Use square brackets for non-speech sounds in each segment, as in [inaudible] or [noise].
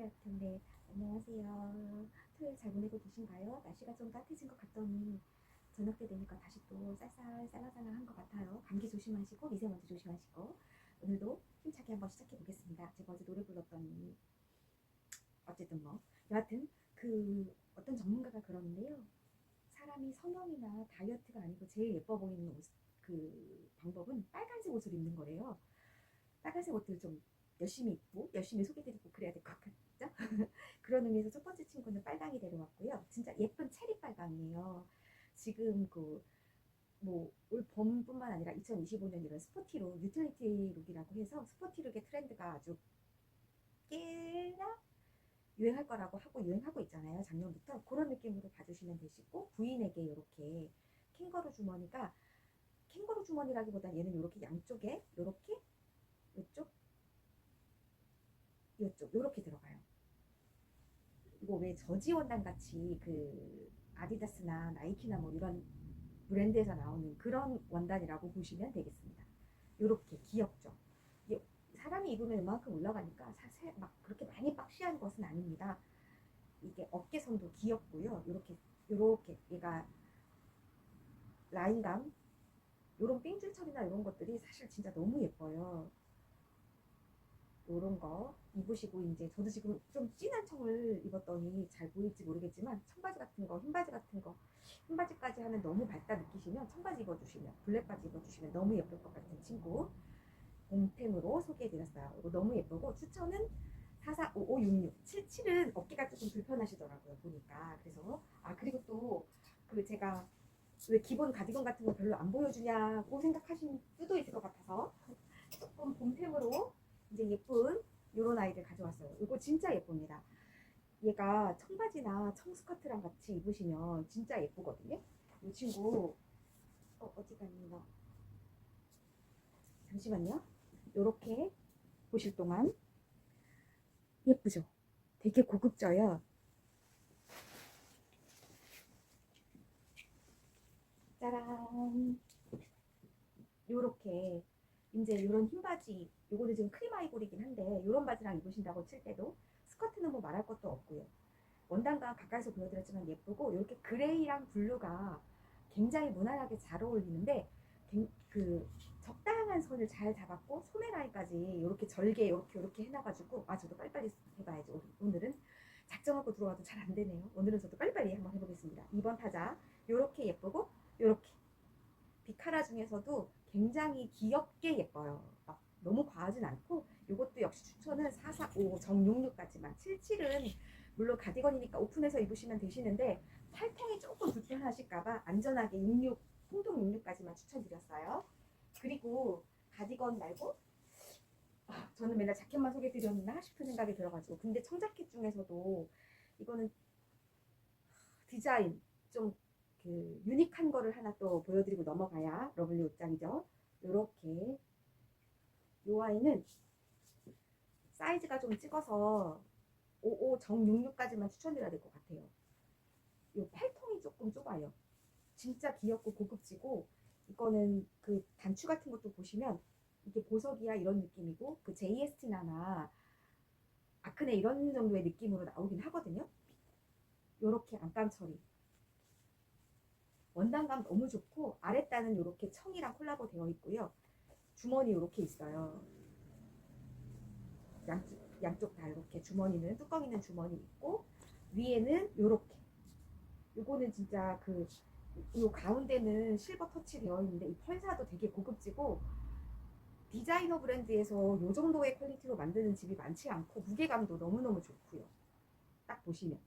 할 텐데 안녕하세요. 토요일 잘 보내고 계신가요? 날씨가 좀 따뜻해진 것 같더니 저녁 때 되니까 다시 또 쌀쌀 쌀 쌀쌀한 것 같아요. 감기 조심하시고 미세먼지 조심하시고 오늘도 힘차게 한번 시작해 보겠습니다. 제가 어제 노래 불렀더니 어쨌든 뭐 여하튼 그 어떤 전문가가 그러는데요. 사람이 성형이나 다이어트가 아니고 제일 예뻐 보이는 옷, 그 방법은 빨간색 옷을 입는 거래요. 빨간색 옷들 좀 열심히 입고 열심히 소개드리고 그래야 될 것 같 죠? [laughs] 그런 의미에서 첫 번째 친구는 빨강이 데려왔고요. 진짜 예쁜 체리 빨강이에요. 지금 그 뭐올 봄뿐만 아니라 2025년 이런 스포티룩, 유틸리티 룩이라고 해서 스포티룩의 트렌드가 아주 꽤나 유행할 거라고 하고 유행하고 있잖아요. 작년부터 그런 느낌으로 봐주시면 되시고 부인에게 이렇게 캥거루 주머니가 캥거루 주머니라기보다 얘는 이렇게 양쪽에 이렇게 이쪽 이쪽 이렇게 들어가요. 이거 왜 저지 원단 같이 그 아디다스나 나이키나 뭐 이런 브랜드에서 나오는 그런 원단이라고 보시면 되겠습니다. 이렇게 귀엽죠. 사람이 입으면 이만큼 올라가니까 사실 막 그렇게 많이 박시한 것은 아닙니다. 이게 어깨선도 귀엽고요. 이렇게 이렇게 얘가 라인감 이런 삥줄 처리나 이런 것들이 사실 진짜 너무 예뻐요. 이런 거 입으시고 이제 저도 지금 좀 진한 청을 입었더니 잘 보일지 모르겠지만 청바지 같은 거, 흰바지 같은 거, 흰바지까지 하면 너무 밝다 느끼시면 청바지 입어주시면 블랙바지 입어주시면 너무 예쁠 것 같은 친구 봄템으로 소개해드렸어요. 너무 예쁘고 추천은 445566 77은 어깨가 조금 불편하시더라고요 보니까 그래서 아 그리고 또 그 제가 왜 기본 가디건 같은 거 별로 안 보여주냐고 생각하신 수도 있을 것 같아서 조금 봄템으로 이제 예쁜 요런 아이들 가져왔어요. 이거 진짜 예쁩니다. 얘가 청바지나 청스커트랑 같이 입으시면 진짜 예쁘거든요. 이 친구 어, 어디 너? 잠시만요. 요렇게 보실 동안 예쁘죠? 되게 고급져요. 짜란. 요렇게 이제 이런 흰 바지, 요거는 지금 크림 아이보리긴 한데 이런 바지랑 입으신다고 칠 때도 스커트는 뭐 말할 것도 없고요. 원단과 가까이서 보여드렸지만 예쁘고 이렇게 그레이랑 블루가 굉장히 무난하게 잘 어울리는데 굉- 그 적당한 선을 잘 잡았고 소매 라인까지 이렇게 절개 이렇게 이렇게 해놔가지고 아 저도 빨리빨리 해봐야지 오늘- 오늘은 작정하고 들어와도 잘 안 되네요. 오늘은 저도 빨리빨리 한번 해보겠습니다. 2번 타자 이렇게 예쁘고 이렇게 비카라 중에서도 굉장히 귀엽게 예뻐요. 막 너무 과하진 않고 이것도 역시 추천은 445 정육육까지만 77은 물론 가디건이니까 오픈해서 입으시면 되시는데 팔통이 조금 불편하실까봐 안전하게 66 통통 66까지만 추천드렸어요. 그리고 가디건 말고 아, 저는 맨날 자켓만 소개드렸나 싶은 생각이 들어가지고 근데 청자켓 중에서도 이거는 디자인 좀 그 유니크한 거를 하나 또 보여드리고 넘어가야 러블리 옷장이죠. 요렇게 요 아이는 사이즈가 좀 찍어서 55 정육육까지만 추천드려야 될 것 같아요. 요 팔통이 조금 좁아요. 진짜 귀엽고 고급지고 이거는 그 단추 같은 것도 보시면 이게 보석이야 이런 느낌이고 그 JST나 아크네 이런 정도의 느낌으로 나오긴 하거든요. 요렇게 안감 처리. 원단감 너무 좋고 아랫단은 이렇게 청이랑 콜라보 되어 있고요. 주머니 이렇게 있어요. 양쪽, 양쪽 다 이렇게 주머니는 뚜껑 있는 주머니 있고 위에는 이렇게. 요거는 진짜 그 요 가운데는 실버 터치 되어 있는데 이 펄사도 되게 고급지고 디자이너 브랜드에서 요 정도의 퀄리티로 만드는 집이 많지 않고 무게감도 너무너무 좋고요. 딱 보시면.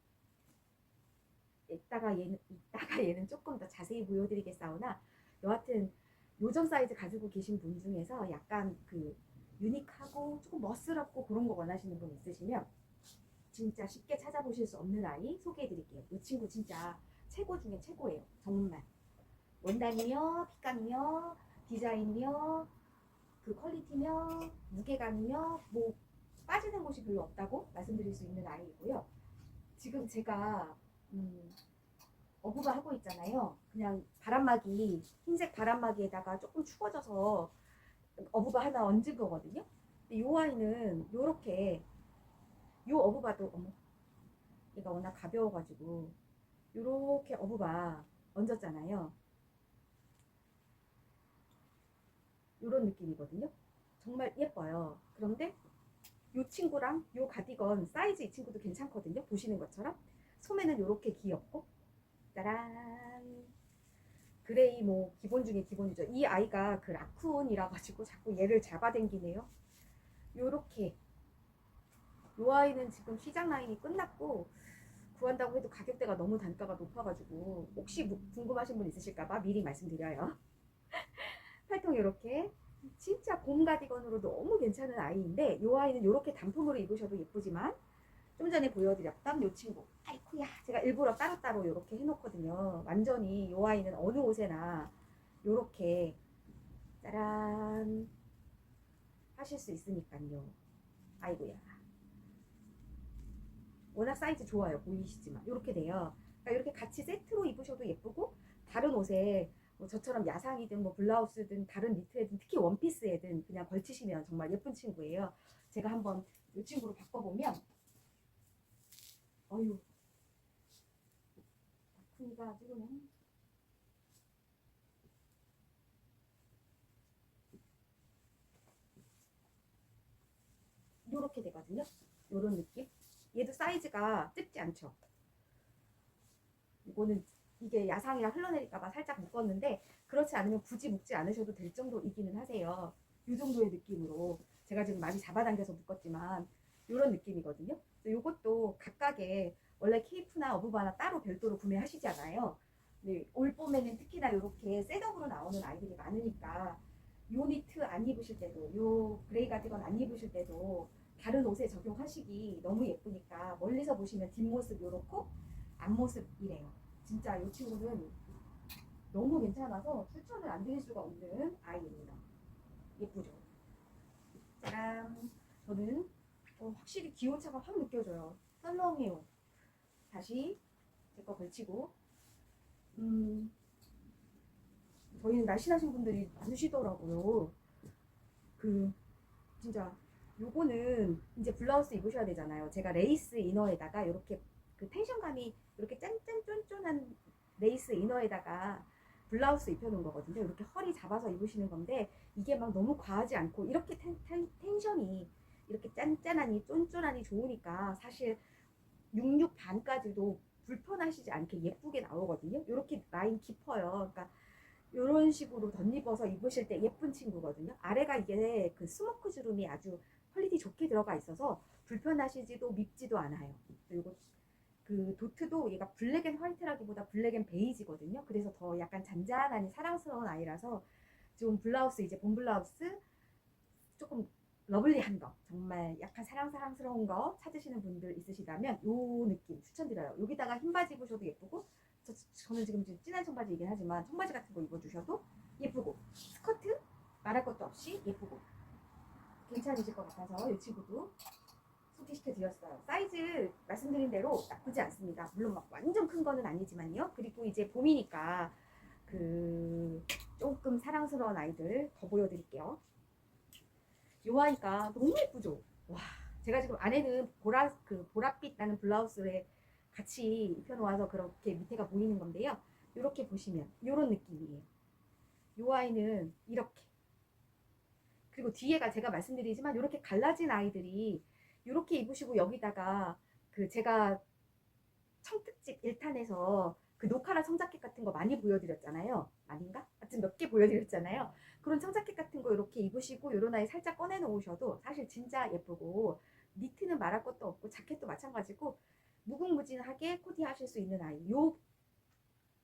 이따가 얘는 이따가 얘는 조금 더 자세히 보여드리겠사오나 여하튼 요정 사이즈 가지고 계신 분 중에서 약간 그 유니크하고 조금 멋스럽고 그런 거 원하시는 분 있으시면 진짜 쉽게 찾아보실 수 없는 아이 소개해드릴게요. 이 친구 진짜 최고 중에 최고예요. 정말 원단이며 핏감이며 디자인이며 그 퀄리티며 무게감이며 뭐 빠지는 곳이 별로 없다고 말씀드릴 수 있는 아이이고요. 지금 제가 음, 어부가 하고 있잖아요. 그냥 바람막이 흰색 바람막이에다가 조금 추워져서 어부가 하나 얹은 거거든요. 근데 이 아이는 요렇게 요 어부바도 어머 얘가 워낙 가벼워가지고 요렇게 어부바 얹었잖아요. 요런 느낌이거든요. 정말 예뻐요. 그런데 요 친구랑 요 가디건 사이즈 이 친구도 괜찮거든요. 보시는 것처럼 소매는 요렇게 귀엽고 짜란 그레이 뭐 기본 중에 기본이죠. 이 아이가 그 라쿤이라 가지고 자꾸 얘를 잡아당기네요. 요렇게 요 아이는 지금 시장 라인이 끝났고 구한다고 해도 가격대가 너무 단가가 높아가지고 혹시 무- 궁금하신 분 있으실까봐 미리 말씀드려요. [laughs] 팔통 이렇게 진짜 봄 가디건으로 너무 괜찮은 아이인데 이 아이는 이렇게 단품으로 입으셔도 예쁘지만 좀 전에 보여드렸던 이 친구 아이쿠야 제가 일부러 따로따로 이렇게 해놓거든요. 완전히 이 아이는 어느 옷에나 이렇게 짜란 하실 수 있으니까요. 아이고야. 워낙 사이즈 좋아요. 보이시지만 이렇게 돼요. 그러니까 이렇게 같이 세트로 입으셔도 예쁘고 다른 옷에 뭐 저처럼 야상이든 뭐 블라우스든 다른 니트에든 특히 원피스에든 그냥 걸치시면 정말 예쁜 친구예요. 제가 한번 이 친구로 바꿔보면 어휴 다크니가 지금 요렇게 되거든요. 요런 느낌. 얘도 사이즈가 찝지 않죠. 이거는 이게 야상이라 흘러내릴까봐 살짝 묶었는데 그렇지 않으면 굳이 묶지 않으셔도 될 정도이기는 하세요. 이 정도의 느낌으로 제가 지금 많이 잡아당겨서 묶었지만 이런 느낌이거든요. 이것도 각각의 원래 케이프나 어부바나 따로 별도로 구매하시잖아요. 네, 올 봄에는 특히나 이렇게 셋업으로 나오는 아이들이 많으니까 요 니트 안 입으실 때도 요 그레이 가디건 안 입으실 때도 다른 옷에 적용하시기 너무 예쁘니까 멀리서 보시면 뒷모습 요렇고 앞모습 이래요. 진짜 이 친구는 너무 괜찮아서 추천을 안 드릴 수가 없는 아이입니다. 예쁘죠? 짜란. 저는 어, 확실히 기온차가 확 느껴져요. 썰렁해요. 다시 제 거 걸치고 음, 저희는 날씬하신 분들이 많으시더라고요. 그 진짜 요거는 이제 블라우스 입으셔야 되잖아요. 제가 레이스 이너에다가 이렇게 그 텐션감이 이렇게 짠짠 쫀쫀한 레이스 이너에다가 블라우스 입혀놓은 거거든요. 이렇게 허리 잡아서 입으시는 건데 이게 막 너무 과하지 않고 이렇게 텐, 텐, 텐션이 이렇게 짠짠하니 쫀쫀하니 좋으니까 사실 66 반까지도 불편하시지 않게 예쁘게 나오거든요. 이렇게 라인 깊어요. 그러니까 이런 식으로 덧입어서 입으실 때 예쁜 친구거든요. 아래가 이게 그 스모크 주름이 아주 퀄리티 좋게 들어가 있어서 불편하시지도 밉지도 않아요. 그리고 그 도트도 얘가 블랙 앤 화이트라기보다 블랙 앤 베이지거든요. 그래서 더 약간 잔잔하니 사랑스러운 아이라서 좀 블라우스 이제 본 블라우스 조금 러블리한 거 정말 약간 사랑사랑스러운 거 찾으시는 분들 있으시다면 요 느낌 추천드려요. 여기다가 흰 바지 입으셔도 예쁘고 저, 저는 지금 좀 진한 청바지이긴 하지만 청바지 같은 거 입어주셔도 예쁘고 스커트 말할 것도 없이 예쁘고 괜찮으실 것 같아서 이 친구도 소개시켜 드렸어요. 사이즈 말씀드린 대로 나쁘지 않습니다. 물론 막 완전 큰 거는 아니지만요. 그리고 이제 봄이니까 그 조금 사랑스러운 아이들 더 보여드릴게요. 이 아이가 너무 예쁘죠? 와, 제가 지금 안에는 보라 그 보랏빛 나는 블라우스에 같이 입혀놓아서 그렇게 밑에가 보이는 건데요. 이렇게 보시면 이런 느낌이에요. 이 아이는 이렇게 그리고 뒤에가 제가 말씀드리지만 이렇게 갈라진 아이들이 이렇게 입으시고 여기다가 그 제가 청특집 1탄에서 그 노카라 청자켓 같은 거 많이 보여드렸잖아요. 아닌가? 하여튼 몇 개 보여드렸잖아요. 그런 청자켓 같은 거 이렇게 입으시고 이런 아이 살짝 꺼내 놓으셔도 사실 진짜 예쁘고 니트는 말할 것도 없고 자켓도 마찬가지고 무궁무진하게 코디하실 수 있는 아이. 요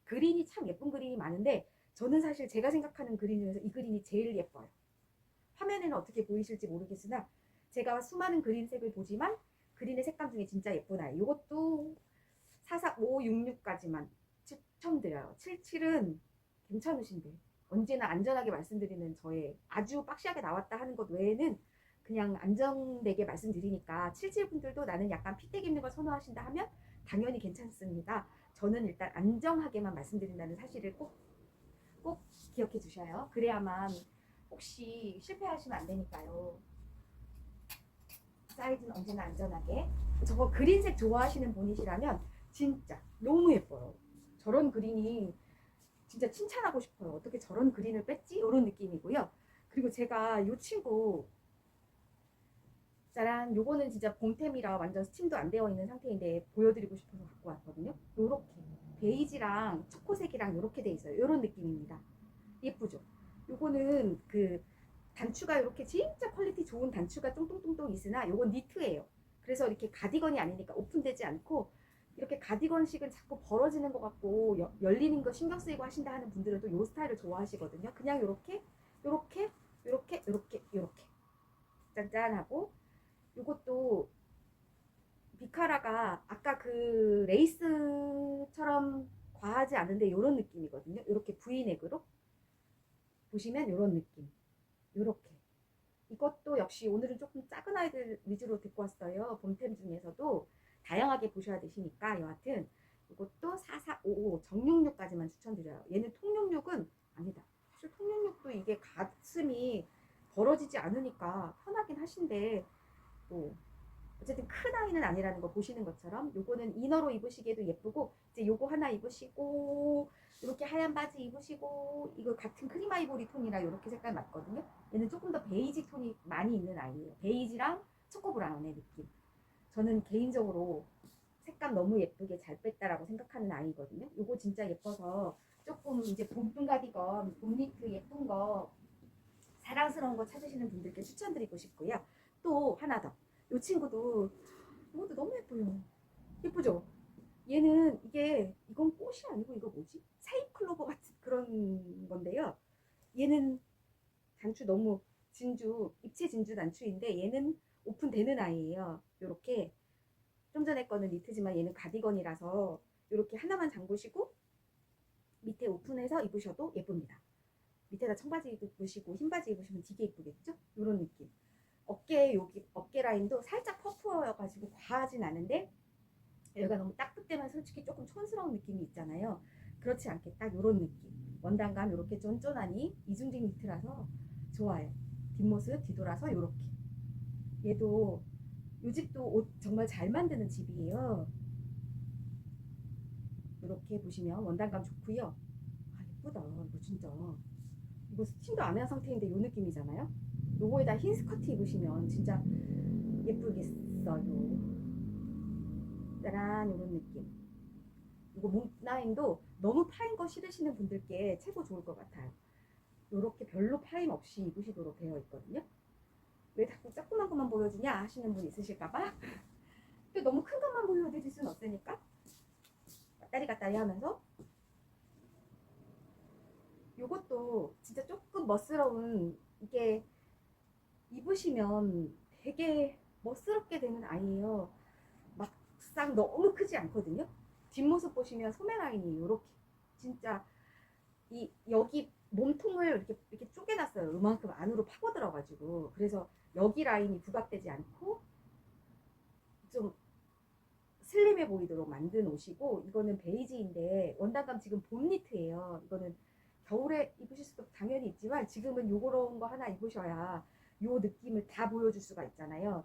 그린이 참 예쁜 그린이 많은데 저는 사실 제가 생각하는 그린 중에서 이 그린이 제일 예뻐요. 화면에는 어떻게 보이실지 모르겠으나 제가 수많은 그린색을 보지만 그린의 색감 중에 진짜 예쁜 아이. 이것도 445, 66까지만 추천드려요. 77은 괜찮으신데 언제나 안전하게 말씀드리는 저의 아주 빡시하게 나왔다 하는 것 외에는 그냥 안정되게 말씀드리니까 77분들도 나는 약간 피택 입는 걸 선호하신다 하면 당연히 괜찮습니다. 저는 일단 안정하게만 말씀드린다는 사실을 꼭, 꼭 기억해 주셔요. 그래야만 혹시 실패하시면 안 되니까요. 사이즈는 언제나 안전하게. 저거 그린색 좋아하시는 분이시라면 진짜 너무 예뻐요. 저런 그린이 진짜 칭찬하고 싶어요. 어떻게 저런 그린을 뺐지? 이런 느낌이고요. 그리고 제가 이 친구 짜란 요거는 진짜 봄템이라 완전 스팀도 안 되어 있는 상태인데 보여드리고 싶어서 갖고 왔거든요. 요렇게 베이지랑 초코색이랑 요렇게 돼 있어요. 요런 느낌입니다. 예쁘죠? 요거는 그 단추가 이렇게 진짜 퀄리티 좋은 단추가 똥똥똥똥 있으나 요건 니트예요. 그래서 이렇게 가디건이 아니니까 오픈되지 않고 이렇게 가디건식은 자꾸 벌어지는 것 같고 여- 열리는 거 신경 쓰이고 하신다 하는 분들은 또 요 스타일을 좋아하시거든요. 그냥 요렇게 요렇게 요렇게 요렇게 요렇게 짠짠하고 요것도 비카라가 아까 그 레이스처럼 과하지 않은데 요런 느낌이거든요. 요렇게 V넥으로 보시면 요런 느낌. 요렇게. 이것도 역시 오늘은 조금 작은 아이들 위주로 데리고 왔어요. 봄템 중에서도 다양하게 보셔야 되시니까 여하튼 이것도 4455 정육육까지만 추천드려요. 얘는 통육육은 아니다. 사실 통육육도 이게 가슴이 벌어지지 않으니까 편하긴 하신데 뭐 어쨌든 큰 아이는 아니라는 거 보시는 것처럼 요거는 이너로 입으시기에도 예쁘고 이제 요거 하나 입으시고 이렇게 하얀 바지 입으시고 이거 같은 크림 아이보리 톤이라 이렇게 색깔 맞거든요. 얘는 조금 더 베이지 톤이 많이 있는 아이예요. 베이지랑 초코 브라운의 느낌. 저는 개인적으로 색감 너무 예쁘게 잘 뺐다라고 생각하는 아이거든요. 요거 진짜 예뻐서 조금 이제 봄 가디건, 봄 니트 예쁜 거 사랑스러운 거 찾으시는 분들께 추천드리고 싶고요. 또 하나 더. 이 친구도 이것도 너무 예뻐요. 예쁘죠? 얘는 이게 이건 꽃이 아니고 이거 뭐지? 사이클로버 같은 그런 건데요. 얘는 단추 너무 진주 입체 진주 단추인데 얘는 오픈되는 아이예요. 요렇게 좀 전에 거는 니트지만 얘는 가디건이라서 요렇게 하나만 잠그시고 밑에 오픈해서 입으셔도 예쁩니다. 밑에다 청바지 입으시고 흰 바지 입으시면 되게 예쁘겠죠? 요런 느낌. 어깨 여기 어깨 라인도 살짝 퍼프여가지고 과하진 않은데 여기가 너무 딱붙되면 솔직히 조금 촌스러운 느낌이 있잖아요. 그렇지 않게 딱 요런 느낌. 원단감 요렇게 쫀쫀하니 이중직 니트라서 좋아요. 뒷모습 뒤돌아서 요렇게. 얘도 요 집도 옷 정말 잘 만드는 집이에요. 이렇게 보시면 원단감 좋고요. 아 예쁘다 이거 진짜. 이거 스팀도 안 한 상태인데 요 느낌이잖아요. 요거에다 흰 스커트 입으시면 진짜 예쁘겠어요. 짜란 이런 느낌. 이거 목 라인도 너무 파인 거 싫으시는 분들께 최고 좋을 것 같아요. 요렇게 별로 파임 없이 입으시도록 되어 있거든요. 왜 자꾸 조그만 것만 보여주냐 하시는 분 있으실까봐. 또 너무 큰 것만 보여드릴 수는 없으니까. 왔다리 갔다리 하면서 요것도 진짜 조금 멋스러운 이게 입으시면 되게 멋스럽게 되는 아이예요. 막상 너무 크지 않거든요. 뒷모습 보시면 소매 라인이 이렇게 진짜 이 여기 몸통을 이렇게 이렇게 요. 이만큼 안으로 파고 들어가지고 그래서 여기 라인이 부각되지 않고 좀 슬림해 보이도록 만든 옷이고 이거는 베이지인데 원단감 지금 봄 니트예요. 이거는 겨울에 입으실 수도 당연히 있지만 지금은 요런 거 하나 입으셔야 요 느낌을 다 보여줄 수가 있잖아요.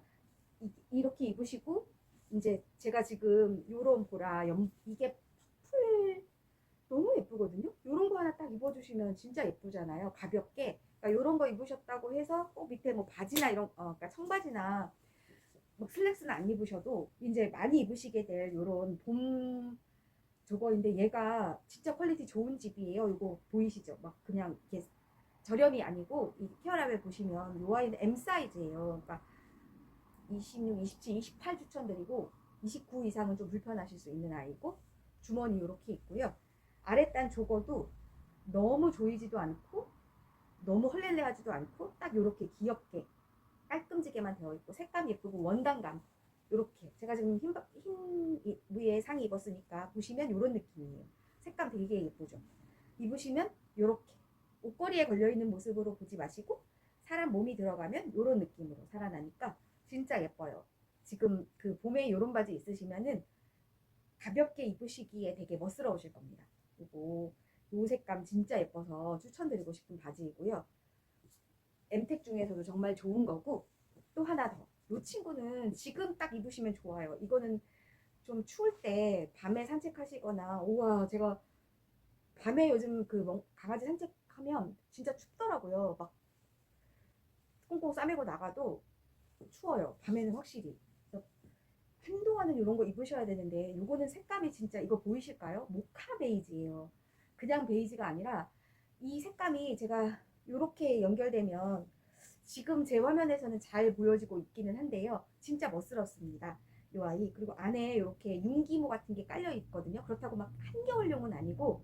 이, 이렇게 입으시고 이제 제가 지금 요런 보라 염, 이게 퍼플 너무 예쁘거든요. 요런 거 하나 딱 입어주시면 진짜 예쁘잖아요. 가볍게. 그러니까 요런 거 입으셨다고 해서 꼭 밑에 뭐 바지나 이런 어, 그러니까 청바지나 뭐 슬랙스는 안 입으셔도 이제 많이 입으시게 될 요런 봄 저거인데 얘가 진짜 퀄리티 좋은 집이에요. 이거 보이시죠? 막 그냥 이렇게 저렴이 아니고 이 케어랍에 보시면 요 아이는 M 사이즈예요. 그러니까 26, 27, 28 추천드리고 29 이상은 좀 불편하실 수 있는 아이고 주머니 이렇게 있고요. 아랫단 조거도 너무 조이지도 않고 너무 헐렐레하지도 않고 딱 이렇게 귀엽게 깔끔지게만 되어 있고 색감 예쁘고 원단감 이렇게 제가 지금 흰, 바- 흰 이- 위에 상의 입었으니까 보시면 이런 느낌이에요. 색감 되게 예쁘죠. 입으시면 이렇게 옷걸이에 걸려 있는 모습으로 보지 마시고 사람 몸이 들어가면 이런 느낌으로 살아나니까 진짜 예뻐요. 지금 그 봄에 이런 바지 있으시면은 가볍게 입으시기에 되게 멋스러우실 겁니다. 그리고 요 색감 진짜 예뻐서 추천드리고 싶은 바지이고요. 엠텍 중에서도 정말 좋은 거고 또 하나 더 이 친구는 지금 딱 입으시면 좋아요. 이거는 좀 추울 때 밤에 산책하시거나 우와 제가 밤에 요즘 그 멍- 강아지 산책하면 진짜 춥더라고요. 막 꽁꽁 싸매고 나가도 추워요. 밤에는 확실히. 한동안은 이런 거 입으셔야 되는데 이거는 색감이 진짜 이거 보이실까요? 모카 베이지예요. 그냥 베이지가 아니라 이 색감이 제가 이렇게 연결되면 지금 제 화면에서는 잘 보여지고 있기는 한데요. 진짜 멋스럽습니다. 이 아이 그리고 안에 이렇게 윤기모 같은 게 깔려 있거든요. 그렇다고 막 한겨울용은 아니고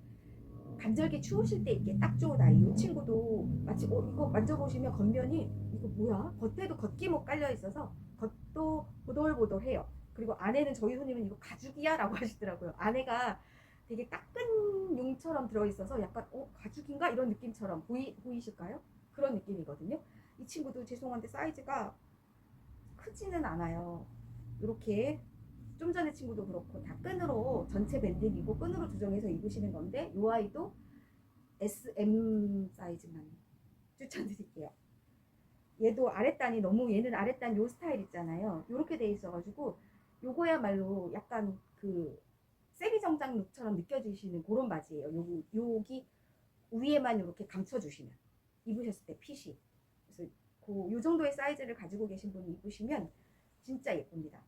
간절기 추우실 때 입기 딱 좋은 아이. 이 친구도 마치 어, 이거 만져보시면 겉면이 이거 뭐야? 겉에도 겉기모 깔려 있어서 겉도 보돌보돌해요. 그리고 안에는 저희 손님은 이거 가죽이야라고 [laughs] 하시더라고요. 안에가 되게 따끈 용처럼 들어있어서 약간 어 가죽인가 이런 느낌처럼 보이 보이실까요? 그런 느낌이거든요. 이 친구도 죄송한데 사이즈가 크지는 않아요. 이렇게 좀 전에 친구도 그렇고 다 끈으로 전체 밴딩이고 끈으로 조정해서 입으시는 건데 이 아이도 SM 사이즈만 추천드릴게요. 얘도 아랫단이 너무 얘는 아랫단 요 스타일 있잖아요. 요렇게 돼 있어가지고 요거야말로 약간 그 세비 정장 룩처럼 느껴지시는 그런 바지예요. 요 여기 위에만 이렇게 감춰주시면 입으셨을 때 핏이 그래서 그 요 정도의 사이즈를 가지고 계신 분이 입으시면 진짜 예쁩니다.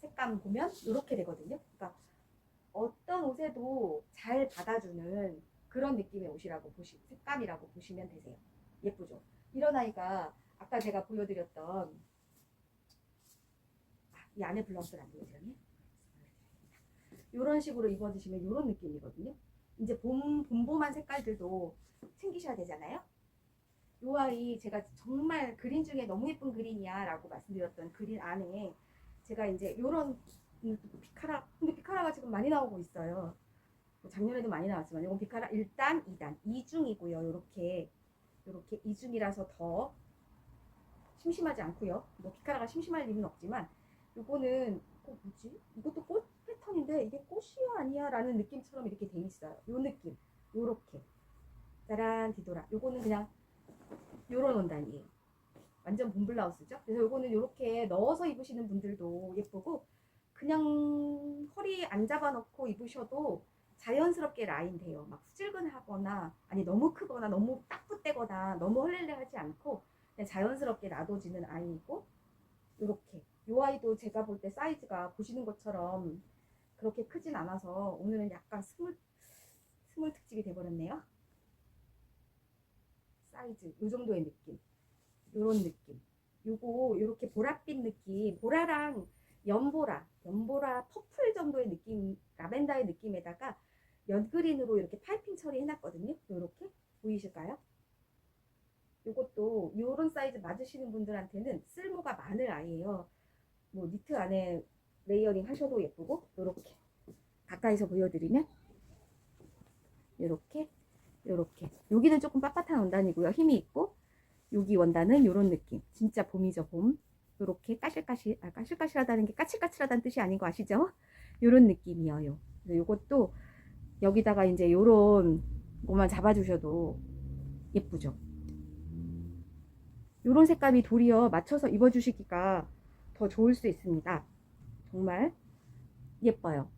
색감 보면 이렇게 되거든요. 그러니까 어떤 옷에도 잘 받아주는 그런 느낌의 옷이라고 보시 색감이라고 보시면 되세요. 예쁘죠? 이런 아이가 아까 제가 보여드렸던 아, 이 안에 블라우스를 안 보여드렸네. 이런 식으로 입어주시면 이런 느낌이거든요. 이제 봄 봄봄한 색깔들도 챙기셔야 되잖아요. 이 아이 제가 정말 그린 중에 너무 예쁜 그린이야 라고 말씀드렸던 그린 안에 제가 이제 요런 음, 비카라 근데 비카라가 지금 많이 나오고 있어요. 뭐 작년에도 많이 나왔지만 이건 비카라 1단, 2단, 2중이고요. 요렇게 요렇게 2중이라서 더 심심하지 않고요. 뭐 비카라가 심심할 일은 없지만 요거는 어, 뭐지? 이것도 꽃 패턴인데 이게 꽃이야 아니야 라는 느낌처럼 이렇게 돼 있어요. 요 느낌. 요렇게. 짜란 뒤돌아. 요거는 그냥 요런 원단이에요. 완전 봄 블라우스죠. 그래서 요거는 이렇게 넣어서 입으시는 분들도 예쁘고 그냥 허리 안 잡아놓고 입으셔도 자연스럽게 라인 돼요. 막 후질근하거나 아니 너무 크거나 너무 딱 붙대거나 너무 헐렐레하지 않고 그냥 자연스럽게 놔둬지는 아이이고 이렇게 요 아이도 제가 볼 때 사이즈가 보시는 것처럼 그렇게 크진 않아서 오늘은 약간 스물 스물 특집이 돼버렸네요. 사이즈 요 정도의 느낌. 요런 느낌. 요거 요렇게 보랏빛 느낌, 보라랑 연보라, 연보라 퍼플 정도의 느낌, 라벤더의 느낌에다가 연그린으로 이렇게 파이핑 처리해놨거든요. 요렇게 보이실까요? 요것도 요런 사이즈 맞으시는 분들한테는 쓸모가 많을 아이예요. 뭐 니트 안에 레이어링 하셔도 예쁘고 요렇게 가까이서 보여드리면 요렇게 요렇게 여기는 조금 빳빳한 원단이고요. 힘이 있고 여기 원단은 이런 느낌. 진짜 봄이죠, 봄. 요렇게 까실까실, 아, 까실까실하다는 게 까칠까칠하다는 뜻이 아닌 거 아시죠? 요런 느낌이에요. 그래서 요것도 여기다가 이제 요런 것만 잡아주셔도 예쁘죠? 요런 색감이 도리어 맞춰서 입어주시기가 더 좋을 수 있습니다. 정말 예뻐요.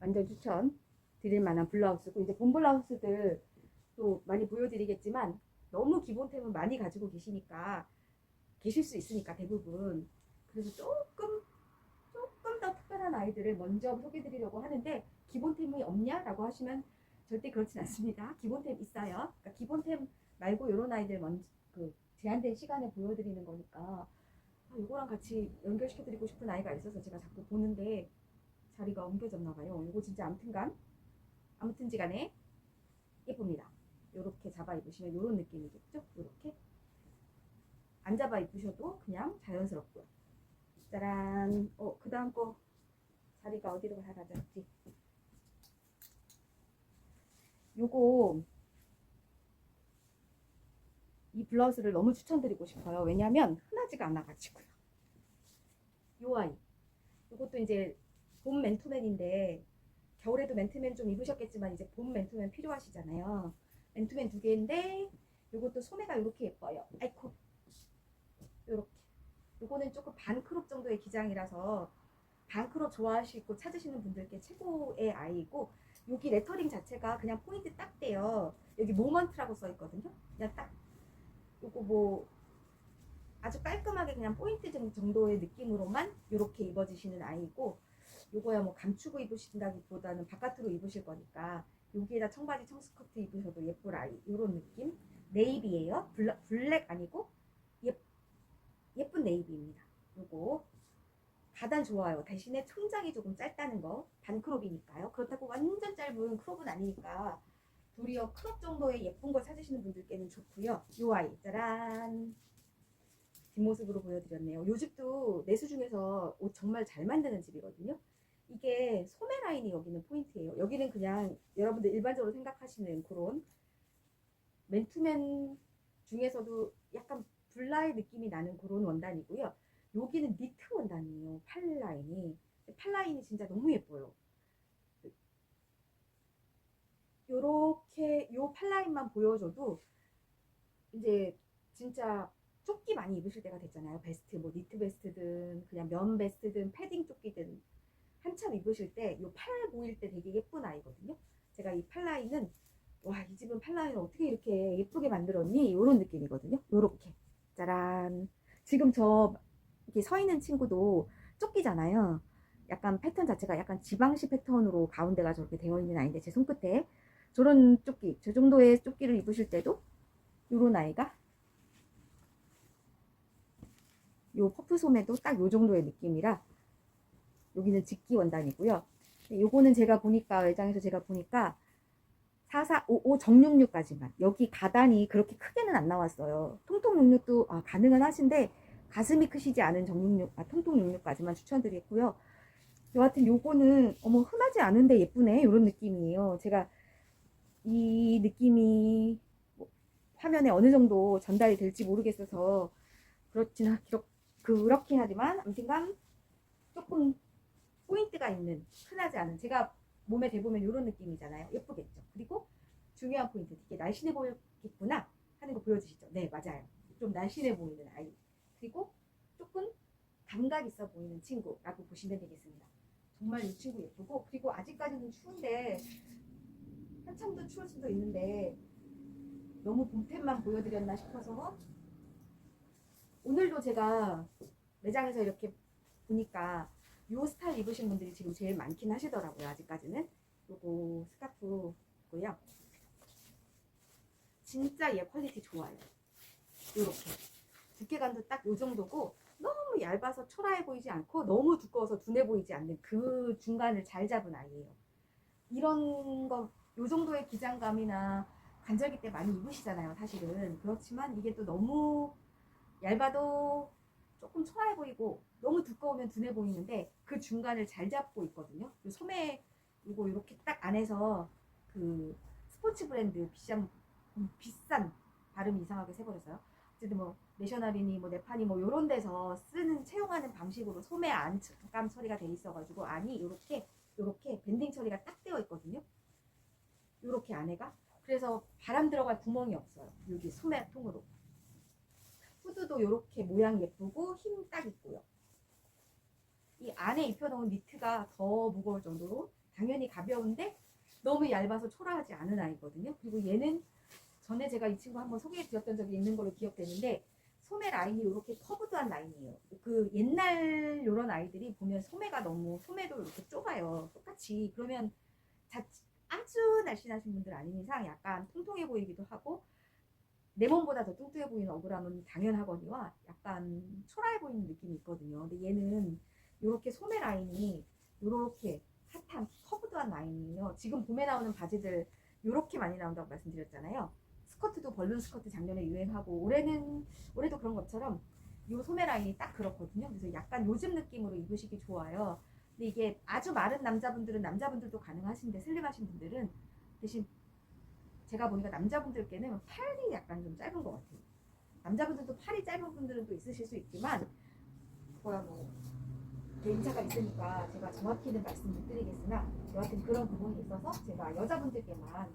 완전 추천 드릴 만한 블라우스고, 이제 봄 블라우스들 또 많이 보여드리겠지만, 너무 기본템은 많이 가지고 계시니까 계실 수 있으니까 대부분 그래서 조금 조금 더 특별한 아이들을 먼저 소개드리려고 하는데 기본템이 없냐라고 하시면 절대 그렇진 않습니다. 기본템 있어요. 그러니까 기본템 말고 이런 아이들 먼저 그 제한된 시간에 보여드리는 거니까 아, 이거랑 같이 연결시켜드리고 싶은 아이가 있어서 제가 자꾸 보는데 자리가 옮겨졌나 봐요. 이거 진짜 아무튼간 아무튼지간에 예쁩니다. 이렇게 잡아 입으시면 이런 느낌이겠죠? 이렇게 안 잡아 입으셔도 그냥 자연스럽고요. 짜란. 어, 그 다음 거 자리가 어디로 가라졌지? 요거 이 블라우스를 너무 추천드리고 싶어요. 왜냐면 흔하지가 않아가지고요. 요 아이. 요것도 이제 봄 맨투맨인데 겨울에도 맨투맨 좀 입으셨겠지만 이제 봄 맨투맨 필요하시잖아요. 맨투맨 두 개인데 요것도 소매가 이렇게 예뻐요. 아이코. 요렇게 요거는 조금 반크롭 정도의 기장이라서 반크롭 좋아하시고 찾으시는 분들께 최고의 아이고 여기 레터링 자체가 그냥 포인트 딱 돼요. 여기 모먼트라고 써 있거든요. 그냥 딱 요거 뭐 아주 깔끔하게 그냥 포인트 정- 정도의 느낌으로만 이렇게 입어주시는 아이고 요거야 뭐 감추고 입으신다기보다는 바깥으로 입으실 거니까 여기에다 청바지 청스커트 입으셔도 예쁠 아이 요런 느낌. 네이비예요. 블랙, 블랙 아니고 예, 예쁜 네이비입니다. 요거. 가단 좋아요. 대신에 총장이 조금 짧다는 거. 반크롭이니까요. 그렇다고 완전 짧은 크롭은 아니니까 도리어 크롭 정도의 예쁜 거 찾으시는 분들께는 좋고요 요 아이 짜란 뒷모습으로 보여드렸네요. 요 집도 내수 중에서 옷 정말 잘 만드는 집이거든요. 이게 소매 라인이 여기는 포인트예요. 여기는 그냥 여러분들 일반적으로 생각하시는 그런 맨투맨 중에서도 약간 블라의 느낌이 나는 그런 원단이고요. 여기는 니트 원단이에요. 팔 라인이. 팔 라인이 진짜 너무 예뻐요. 요렇게 요 팔 라인만 보여줘도 이제 진짜 조끼 많이 입으실 때가 됐잖아요. 베스트, 뭐 니트 베스트든 그냥 면 베스트든 패딩 조끼든 한참 입으실 때 요 팔 보일 때 되게 예쁜 아이거든요. 제가 이 팔라인은 와 이 집은 팔라인을 어떻게 이렇게 예쁘게 만들었니? 이런 느낌이거든요. 요렇게 짜란. 지금 저 이렇게 서 있는 친구도 조끼잖아요. 약간 패턴 자체가 약간 지방시 패턴으로 가운데가 저렇게 되어 있는 아이인데 제 손끝에 저런 조끼, 저 정도의 조끼를 입으실 때도 요런 아이가 요 퍼프 소매도 딱 요 정도의 느낌이라 여기는 직기 원단이고요. 근데 요거는 제가 보니까 외장에서 제가 보니까 4455 정육류까지만 여기 가단이 그렇게 크게는 안 나왔어요. 통통 육류도 아, 가능은 하신데 가슴이 크시지 않은 정육류 아, 통통 육류까지만 추천드리고요. 여하튼 요거는 어머 흔하지 않은데 예쁘네 이런 느낌이에요. 제가 이 느낌이 뭐 화면에 어느 정도 전달이 될지 모르겠어서 그렇진 않- 그렇- 그렇긴 하지만 아무튼간 조금 포인트가 있는 흔하지 않은 제가 몸에 대보면 이런 느낌이잖아요. 예쁘겠죠? 그리고 중요한 포인트 되게 날씬해 보이겠구나 하는 거 보여주시죠? 네 맞아요. 좀 날씬해 보이는 아이. 그리고 조금 감각 있어 보이는 친구라고 보시면 되겠습니다. 정말 이 친구 예쁘고 그리고 아직까지는 추운데 한참 더 추울 수도 있는데 너무 봄템만 보여드렸나 싶어서 오늘도 제가 매장에서 이렇게 보니까 요 스타일 입으신 분들이 지금 제일 많긴 하시더라고요. 아직까지는. 요거 스카프고요. 진짜 얘 퀄리티 좋아요. 요렇게. 두께감도 딱 요 정도고 너무 얇아서 초라해 보이지 않고 너무 두꺼워서 둔해 보이지 않는 그 중간을 잘 잡은 아이예요. 이런 거 요 정도의 기장감이나 간절기 때 많이 입으시잖아요. 사실은. 그렇지만 이게 또 너무 얇아도 조금 초라해 보이고 너무 두꺼우면 둔해 보이는데 그 중간을 잘 잡고 있거든요. 요 소매 이거 이렇게 딱 안에서 그 스포츠 브랜드 비싼 음, 비싼 발음이 이상하게 새버렸어요. 어쨌든 뭐 내셔널이니 뭐 네파니 뭐 요런 데서 쓰는 채용하는 방식으로 소매 안감 처리가 돼 있어가지고 안이 이렇게 이렇게 밴딩 처리가 딱 되어 있거든요. 요렇게 안에가 그래서 바람 들어갈 구멍이 없어요. 여기 소매 통으로. 후드도 이렇게 모양 예쁘고 힘 딱 있고요. 이 안에 입혀놓은 니트가 더 무거울 정도로 당연히 가벼운데 너무 얇아서 초라하지 않은 아이거든요. 그리고 얘는 전에 제가 이 친구 한번 소개해드렸던 적이 있는 걸로 기억되는데 소매 라인이 이렇게 커브드한 라인이에요. 그 옛날 이런 아이들이 보면 소매가 너무 소매도 이렇게 좁아요. 똑같이 그러면 자, 아주 날씬하신 분들 아닌 이상 약간 통통해 보이기도 하고 내 몸보다 더 뚱뚱해 보이는 억울함은 당연하거니와 약간 초라해 보이는 느낌이 있거든요. 근데 얘는 이렇게 소매 라인이 이렇게 핫한 커브드한 라인이에요. 지금 봄에 나오는 바지들 이렇게 많이 나온다고 말씀드렸잖아요. 스커트도 벌룬 스커트 작년에 유행하고 올해는 올해도 그런 것처럼 이 소매 라인이 딱 그렇거든요. 그래서 약간 요즘 느낌으로 입으시기 좋아요. 근데 이게 아주 마른 남자분들은 남자분들도 가능하신데 슬림하신 분들은 대신 제가 보니까 남자분들께는 팔이 약간 좀 짧은 것 같아요. 남자분들도 팔이 짧은 분들은 또 있으실 수 있지만 그거야 뭐 개인차가 있으니까 제가 정확히는 말씀 못 드리겠으나 여하튼 그런 부분이 있어서 제가 여자분들께만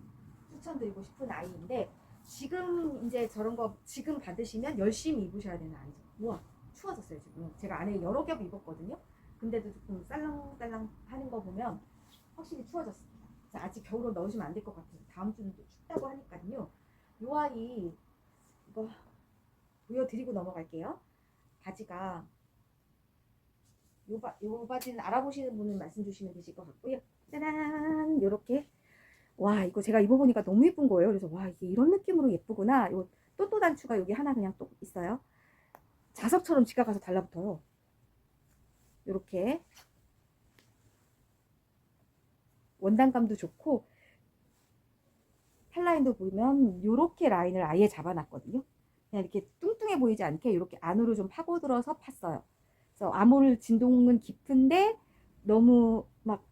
추천드리고 싶은 아이인데 지금 이제 저런 거 지금 받으시면 열심히 입으셔야 되는 아이죠. 우와 추워졌어요 지금. 제가 안에 여러 겹 입었거든요. 근데도 조금 쌀랑쌀랑 하는 거 보면 확실히 추워졌습니다. 그래서 아직 겨울옷 넣으시면 안 될 것 같아요. 다음 주는 또 춥다고 하니까요. 요 아이 이거 보여드리고 넘어갈게요. 바지가 요, 바, 요 바지는 알아보시는 분은 말씀 주시면 되실 것 같고요. 짜란 요렇게 와 이거 제가 입어보니까 너무 예쁜 거예요. 그래서 와 이게 이런 느낌으로 예쁘구나. 요 또또 단추가 여기 하나 그냥 또 있어요. 자석처럼 지가 가서 달라붙어요. 요렇게 원단감도 좋고 팔라인도 보면 요렇게 라인을 아예 잡아놨거든요. 그냥 이렇게 뚱뚱해 보이지 않게 이렇게 안으로 좀 파고들어서 팠어요. 그래서 암홀 진동은 깊은데 너무 막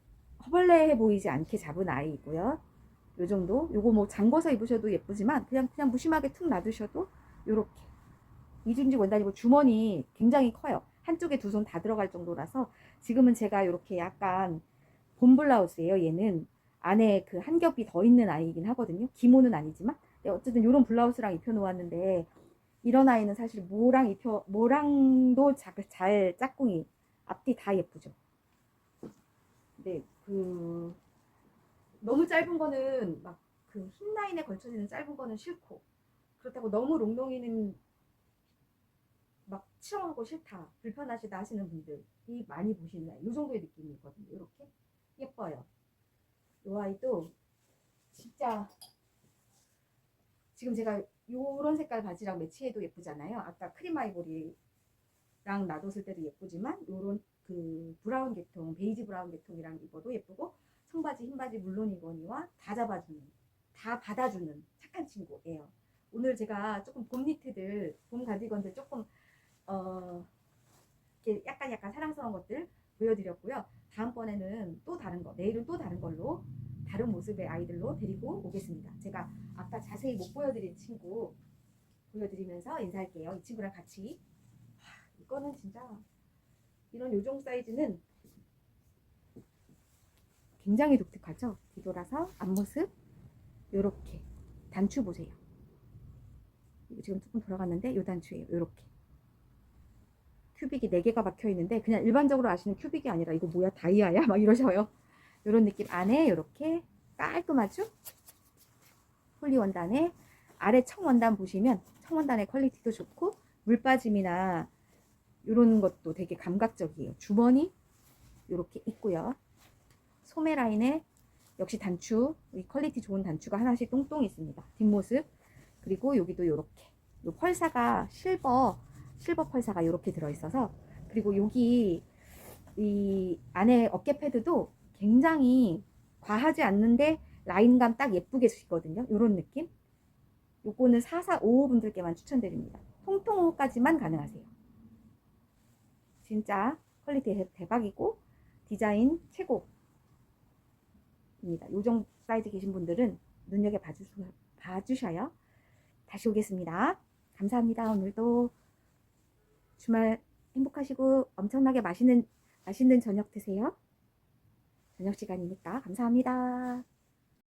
허벌레해 보이지 않게 잡은 아이이고요. 요 정도. 요거 뭐 잠궈서 입으셔도 예쁘지만 그냥 그냥 무심하게 툭 놔두셔도 요렇게 이중직 원단이 고 주머니 굉장히 커요. 한쪽에 두 손 다 들어갈 정도라서 지금은 제가 이렇게 약간 봄 블라우스예요. 얘는 안에 그 한 겹이 더 있는 아이이긴 하거든요. 기모는 아니지만 네, 어쨌든 이런 블라우스랑 입혀 놓았는데 이런 아이는 사실 모랑 입혀 모랑도 자, 잘 짝꿍이 앞뒤 다 예쁘죠. 근데 그 너무 짧은 거는 막 그 흰 라인에 걸쳐지는 짧은 거는 싫고 그렇다고 너무 롱롱이는 막 치렁하고 싫다 불편하시다 하시는 분들이 많이 보시는 이 정도의 느낌이 있거든요. 이렇게 예뻐요. 이 아이도 진짜 지금 제가 요런 색깔 바지랑 매치해도 예쁘잖아요. 아까 크림 아이보리랑 놔뒀을 때도 예쁘지만 요런 그 브라운 계통, 베이지 브라운 계통이랑 입어도 예쁘고 청바지, 흰바지 물론이거니와 다 잡아주는, 다 받아주는 착한 친구예요. 오늘 제가 조금 봄 니트들, 봄 가디건들 조금 어 이렇게 약간 약간 사랑스러운 것들 보여드렸고요. 다음번에는 또 다른 거, 내일은 또 다른 걸로 다른 모습의 아이들로 데리고 오겠습니다. 제가 아까 자세히 못 보여드린 친구 보여드리면서 인사할게요. 이 친구랑 같이 와, 이거는 진짜 이런 요정 사이즈는 굉장히 독특하죠. 뒤돌아서 앞모습 요렇게 단추 보세요. 지금 조금 돌아갔는데 요 단추예요. 요렇게 큐빅이 4개가 박혀 있는데 그냥 일반적으로 아시는 큐빅이 아니라 이거 뭐야 다이아야 [laughs] 막 이러셔요. 요런 느낌 안에 요렇게 깔끔하죠? 폴리 원단에 아래 청 원단 보시면 청 원단의 퀄리티도 좋고 물 빠짐이나 이런 것도 되게 감각적이에요. 주머니 이렇게 있고요. 소매 라인에 역시 단추, 이 퀄리티 좋은 단추가 하나씩 똥똥 있습니다. 뒷모습 그리고 여기도 이렇게 요 펄사가 실버 실버 펄사가 이렇게 들어있어서 그리고 여기 이 안에 어깨 패드도 굉장히 과하지 않는데 라인감 딱 예쁘게 주시거든요. 이런 느낌. 요거는 4455 분들께만 추천드립니다. 통통호까지만 가능하세요. 진짜 퀄리티 대- 대박이고 디자인 최고입니다. 요정 사이즈 계신 분들은 눈여겨 봐주, 봐주셔요. 다시 오겠습니다. 감사합니다. 오늘도 주말 행복하시고 엄청나게 맛있는 맛있는 저녁 드세요. 저녁 시간이니까 감사합니다.